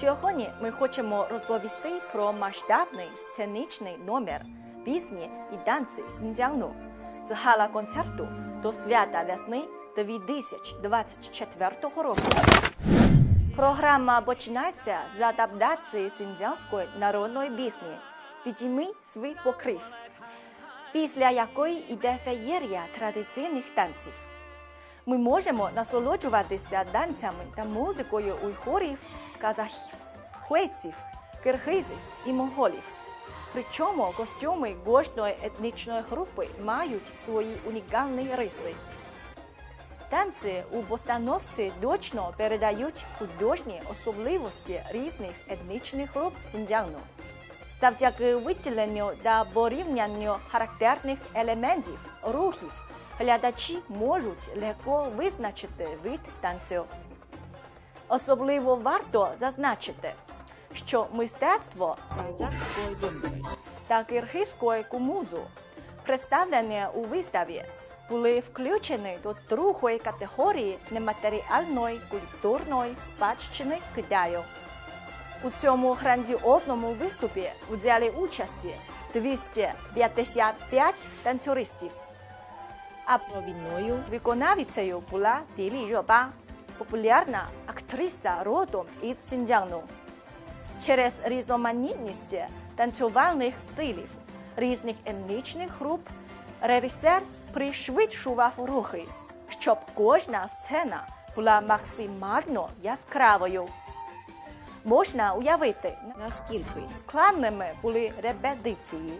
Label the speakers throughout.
Speaker 1: Сьогодні ми хочемо розповісти про масштабний сценічний номер пісні і танці Сінджану з гала концерту до свята весни 2024 року. Програма починається з адаптації сінджанської народної пісні «Підійми свій покрив», після якої йде феєрія традиційних танців. Ми можемо насолоджуватися танцями та музикою уйгурів, казахів, хуейців, киргизів і монголів. Причому костюми кожної етнічної групи мають свої унікальні риси. Танці у постановці точно передають художні особливості різних етнічних груп Сінджану. Завдяки виділенню та порівнянню характерних елементів рухів глядачі можуть легко визначити вид танцю. Особливо варто зазначити, що мистецтво та киргизької кумузу, представлені у виставі, були включені до другої категорії нематеріальної культурної спадщини Китаю. У цьому грандіозному виступі взяли участі 255 танцюристів. А провідною виконавицею була Ділі Рьоба, популярна актриса родом із Сінджану. Через різноманітність танцювальних стилів різних етнічних груп режисер пришвидшував рухи, щоб кожна сцена була максимально яскравою. Можна уявити, наскільки складними були репетиції.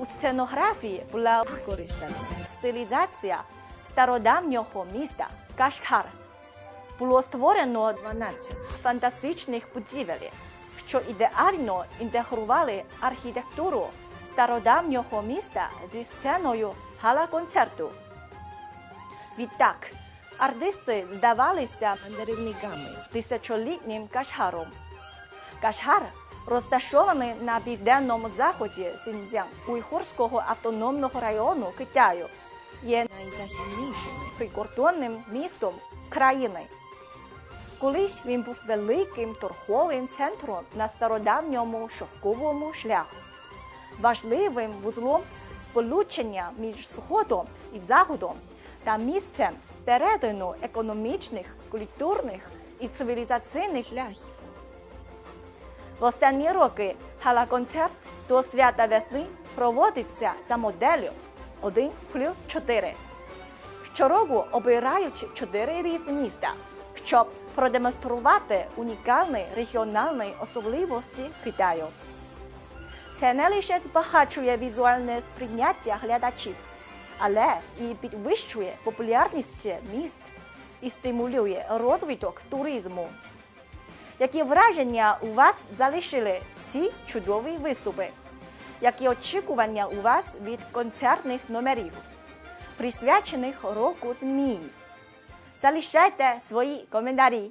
Speaker 1: У сценографії була використана стилізація стародавнього міста Кашгар. Було створено 12 фантастичних будівель, що ідеально інтегрували архітектуру стародавнього міста зі сценою гала-концерту. Відтак, артисти здавалися мандрівниками тисячолітнім Кашгаром. Кашгар розташований на південному заході Сіньцзян Уйгурського автономного району Китаю, є найзахіднішим прикордонним містом країни. Колись він був великим торговим центром на стародавньому шовковому шляху, важливим вузлом сполучення між Сходом і Заходом та місцем перетину економічних, культурних і цивілізаційних шляхів. В останні роки гала-концерт до свята весни проводиться за моделлю 1 плюс 4. Щороку обирають чотири різні міста, щоб продемонструвати унікальні регіональні особливості Китаю. Це не лише збагачує візуальне сприйняття глядачів, але і підвищує популярність міст і стимулює розвиток туризму. Які враження у вас залишили ці чудові виступи? Які очікування у вас від концертних номерів, присвячених року змії? Залишайте свої коментарі.